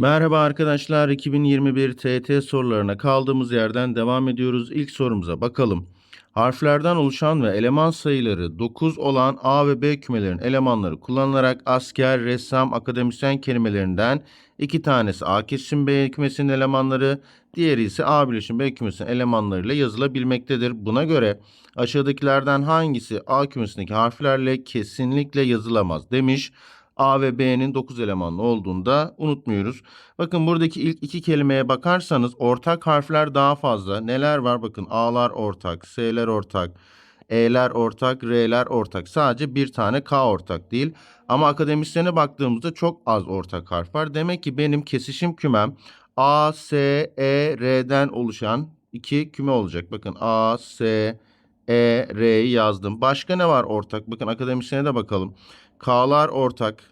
Merhaba arkadaşlar, 2021 TET sorularına kaldığımız yerden devam ediyoruz. İlk sorumuza bakalım. Harflerden oluşan ve eleman sayıları 9 olan A ve B kümelerin elemanları kullanılarak asker, ressam, akademisyen kelimelerinden iki tanesi A kesim B kümesinin elemanları, diğeri ise A birleşim B kümesinin elemanlarıyla yazılabilmektedir. Buna göre aşağıdakilerden hangisi A kümesindeki harflerle kesinlikle yazılamaz demiş. A ve B'nin 9 elemanlı olduğunu da unutmuyoruz. Bakın buradaki ilk iki kelimeye bakarsanız ortak harfler daha fazla. Neler var? Bakın A'lar ortak, S'ler ortak, E'ler ortak, R'ler ortak. Sadece bir tane K ortak değil. Ama akademisyene baktığımızda çok az ortak harf var. Demek ki benim kesişim kümem A, S, E, R'den oluşan iki küme olacak. Bakın A, S, E, R'yi yazdım. Başka ne var ortak? Bakın akademisyene de bakalım. K'lar ortak.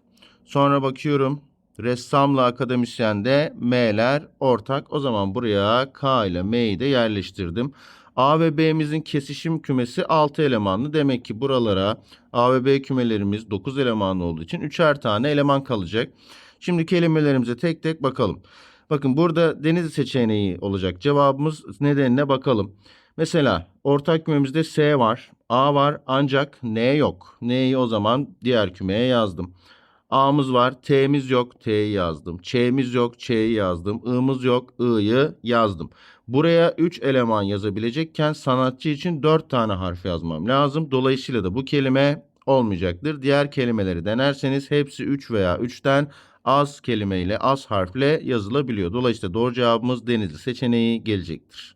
Sonra bakıyorum ressamla akademisyende M'ler ortak. O zaman buraya K ile M'yi de yerleştirdim. A ve B'mizin kesişim kümesi 6 elemanlı. Demek ki buralara A ve B kümelerimiz 9 elemanlı olduğu için 3'er tane eleman kalacak. Şimdi kelimelerimize tek tek bakalım. Bakın burada deniz seçeneği olacak. Cevabımız nedenine bakalım. Mesela ortak kümemizde S var, A var ancak N yok. N'yi o zaman diğer kümeye yazdım. A'mız var, T'miz yok, T'yi yazdım. Ç'miz yok, Ç'yi yazdım. I'mız yok, I'yı yazdım. Buraya 3 eleman yazabilecekken sanatçı için 4 tane harf yazmam lazım. Dolayısıyla da bu kelime olmayacaktır. Diğer kelimeleri denerseniz hepsi 3 veya 3'ten az kelimeyle, az harfle yazılabiliyor. Dolayısıyla doğru cevabımız denizli seçeneği gelecektir.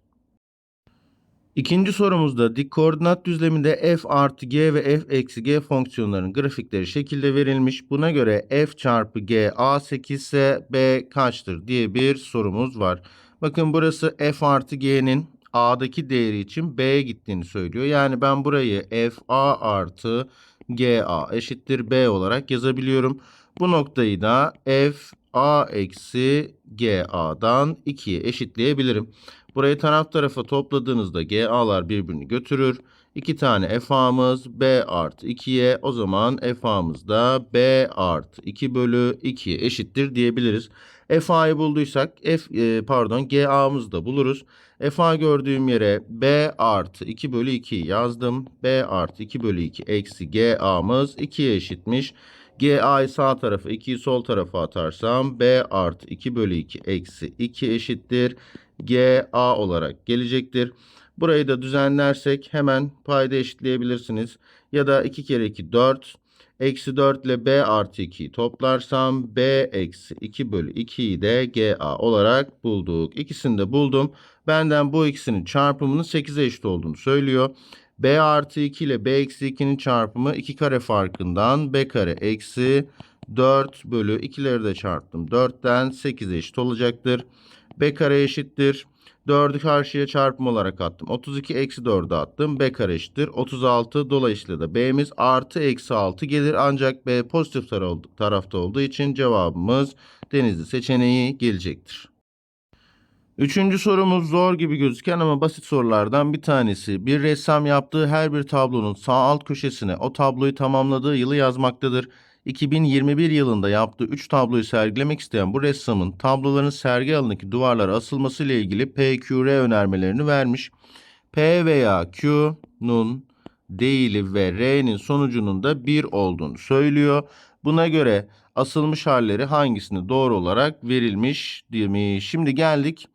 İkinci sorumuzda dik koordinat düzleminde f artı g ve f eksi g fonksiyonlarının grafikleri şekilde verilmiş. Buna göre f çarpı g a8 ise b kaçtır diye bir sorumuz var. Bakın burası f artı g'nin a'daki değeri için b'ye gittiğini söylüyor. Yani ben burayı f a artı g a eşittir b olarak yazabiliyorum. Bu noktayı da f a eksi g a'dan 2'ye eşitleyebilirim. Burayı taraf tarafa topladığınızda GA'lar birbirini götürür. 2 tane FA'mız B artı 2'ye o zaman FA'mız da B artı 2 bölü 2 eşittir diyebiliriz. FA'yı bulduysak F e, pardon GA'mızı da buluruz. FA gördüğüm yere B artı 2 bölü 2 yazdım. B artı 2 bölü 2 eksi GA'mız 2'ye eşitmiş. GA'yı sağ tarafa 2'yi sol tarafa atarsam B artı 2 bölü 2 eksi 2 eşittir. GA olarak gelecektir. Burayı da düzenlersek hemen payda eşitleyebilirsiniz. Ya da 2 kere 2 4. Eksi 4 ile B artı 2'yi toplarsam B eksi 2 bölü 2'yi de GA olarak bulduk. İkisini de buldum. Benden bu ikisinin çarpımının 8'e eşit olduğunu söylüyor. B artı 2 ile B eksi 2'nin çarpımı 2 kare farkından B kare eksi 4 bölü 2'leri de çarptım. 4'ten 8'e eşit olacaktır. B kare eşittir. 4'ü karşıya çarpım olarak attım. 32 eksi 4'ü attım. B kare eşittir. 36 dolayısıyla da B'miz artı eksi 6 gelir. Ancak B pozitif tarafta olduğu için cevabımız denizli seçeneği gelecektir. Üçüncü sorumuz zor gibi gözüken ama basit sorulardan bir tanesi. Bir ressam yaptığı her bir tablonun sağ alt köşesine o tabloyu tamamladığı yılı yazmaktadır. 2021 yılında yaptığı 3 tabloyu sergilemek isteyen bu ressamın tabloların sergi alanındaki duvarlara asılması ile ilgili PQR önermelerini vermiş. P veya Q'nun değili ve R'nin sonucunun da 1 olduğunu söylüyor. Buna göre asılmış halleri hangisini doğru olarak verilmiş demiş. Şimdi geldik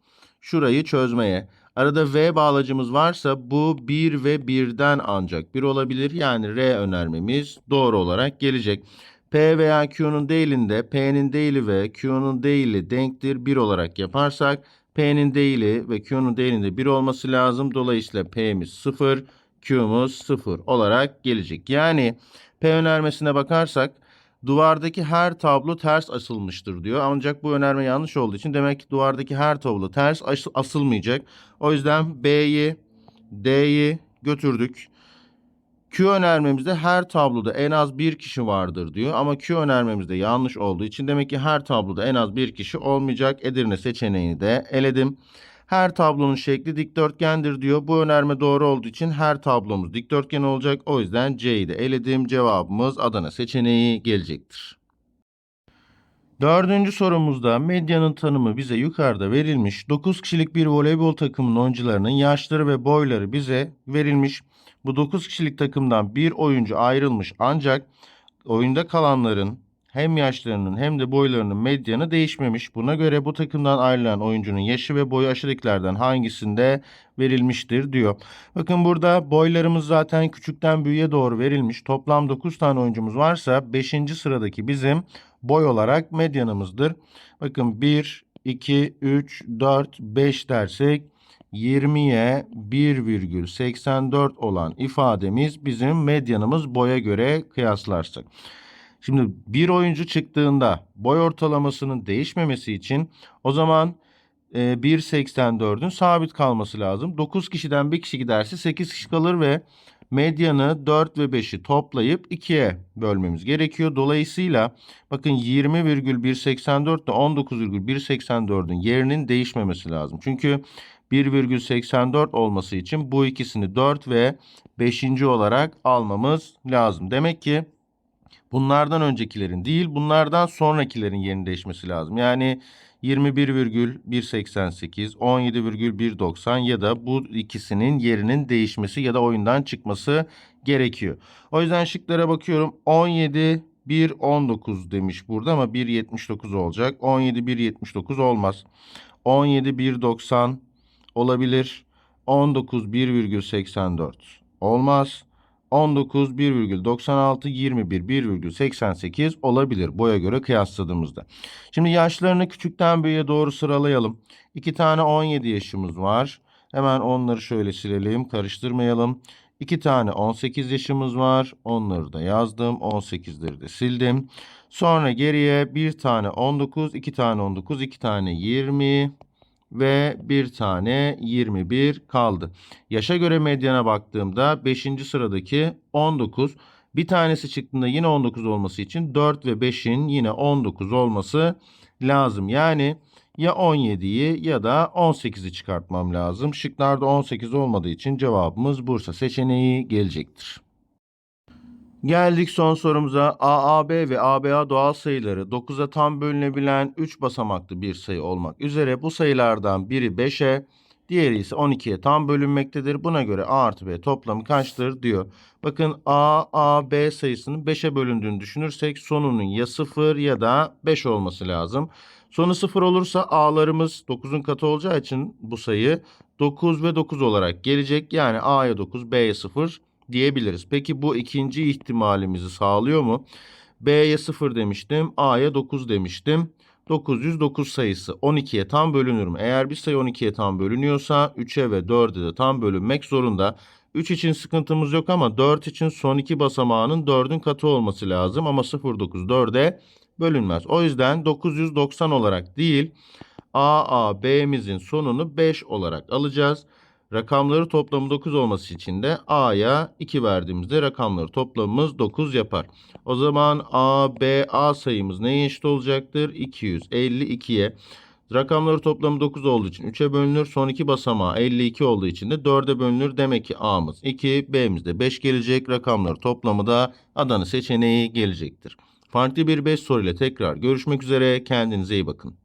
şurayı çözmeye. Arada V bağlacımız varsa bu 1 ve 1'den ancak 1 olabilir. Yani R önermemiz doğru olarak gelecek. P veya Q'nun değilinde P'nin değili ve Q'nun değili denktir 1 olarak yaparsak P'nin değili ve Q'nun değilinde 1 olması lazım. Dolayısıyla P'miz 0, Q'muz 0 olarak gelecek. Yani P önermesine bakarsak duvardaki her tablo ters asılmıştır diyor. Ancak bu önerme yanlış olduğu için demek ki duvardaki her tablo ters asılmayacak. O yüzden B'yi, D'yi götürdük. Q önermemizde her tabloda en az bir kişi vardır diyor. Ama Q önermemizde yanlış olduğu için demek ki her tabloda en az bir kişi olmayacak. Edirne seçeneğini de eledim. Her tablonun şekli dikdörtgendir diyor. Bu önerme doğru olduğu için her tablomuz dikdörtgen olacak. O yüzden C'yi de eledim. Cevabımız Adana seçeneği gelecektir. Dördüncü sorumuzda medyanın tanımı bize yukarıda verilmiş. 9 kişilik bir voleybol takımının oyuncularının yaşları ve boyları bize verilmiş. Bu 9 kişilik takımdan bir oyuncu ayrılmış ancak oyunda kalanların hem yaşlarının hem de boylarının medyanı değişmemiş. Buna göre bu takımdan ayrılan oyuncunun yaşı ve boyu aşağıdakilerden hangisinde verilmiştir diyor. Bakın burada boylarımız zaten küçükten büyüğe doğru verilmiş. Toplam 9 tane oyuncumuz varsa 5. sıradaki bizim boy olarak medyanımızdır. Bakın 1, 2, 3, 4, 5 dersek 20'ye 1,84 olan ifademiz bizim medyanımız boya göre kıyaslarsak. Şimdi bir oyuncu çıktığında boy ortalamasının değişmemesi için o zaman e, 1.84'ün sabit kalması lazım. 9 kişiden bir kişi giderse 8 kişi kalır ve medyanı 4 ve 5'i toplayıp 2'ye bölmemiz gerekiyor. Dolayısıyla bakın 20,184 ile 19,184'ün yerinin değişmemesi lazım. Çünkü 1,84 olması için bu ikisini 4 ve 5. olarak almamız lazım. Demek ki bunlardan öncekilerin değil bunlardan sonrakilerin yerini değişmesi lazım. Yani 21,188, 17,190 ya da bu ikisinin yerinin değişmesi ya da oyundan çıkması gerekiyor. O yüzden şıklara bakıyorum. 17 1.19 demiş burada ama 1.79 olacak. 17 1.79 olmaz. 17 1.90 olabilir. 19 1,84 olmaz. 19 1,96 21 1,88 olabilir boya göre kıyasladığımızda. Şimdi yaşlarını küçükten büyüğe doğru sıralayalım. İki tane 17 yaşımız var. Hemen onları şöyle silelim, karıştırmayalım. İki tane 18 yaşımız var. Onları da yazdım. 18'leri de sildim. Sonra geriye bir tane 19, iki tane 19, iki tane 20 ve bir tane 21 kaldı. Yaşa göre medyana baktığımda 5. sıradaki 19. Bir tanesi çıktığında yine 19 olması için 4 ve 5'in yine 19 olması lazım. Yani ya 17'yi ya da 18'i çıkartmam lazım. Şıklarda 18 olmadığı için cevabımız Bursa seçeneği gelecektir. Geldik son sorumuza. AAB ve ABA doğal sayıları 9'a tam bölünebilen 3 basamaklı bir sayı olmak üzere bu sayılardan biri 5'e, diğeri ise 12'ye tam bölünmektedir. Buna göre A artı B toplamı kaçtır diyor. Bakın A, A, B sayısının 5'e bölündüğünü düşünürsek sonunun ya 0 ya da 5 olması lazım. Sonu 0 olursa A'larımız 9'un katı olacağı için bu sayı 9 ve 9 olarak gelecek. Yani A'ya 9, B'ye 0 diyebiliriz. Peki bu ikinci ihtimalimizi sağlıyor mu? B'ye 0 demiştim, A'ya 9 demiştim. 909 sayısı 12'ye tam bölünür mü? Eğer bir sayı 12'ye tam bölünüyorsa 3'e ve 4'e de tam bölünmek zorunda. 3 için sıkıntımız yok ama 4 için son iki basamağının 4'ün katı olması lazım ama 09 4'e bölünmez. O yüzden 990 olarak değil B'mizin sonunu 5 olarak alacağız. Rakamları toplamı 9 olması için de A'ya 2 verdiğimizde rakamları toplamımız 9 yapar. O zaman A, B, A sayımız neye eşit olacaktır? 252'ye. Rakamları toplamı 9 olduğu için 3'e bölünür. Son iki basamağı 52 olduğu için de 4'e bölünür. Demek ki A'mız 2, B'miz de 5 gelecek. Rakamları toplamı da Adana seçeneği gelecektir. Farklı bir 5 soruyla tekrar görüşmek üzere. Kendinize iyi bakın.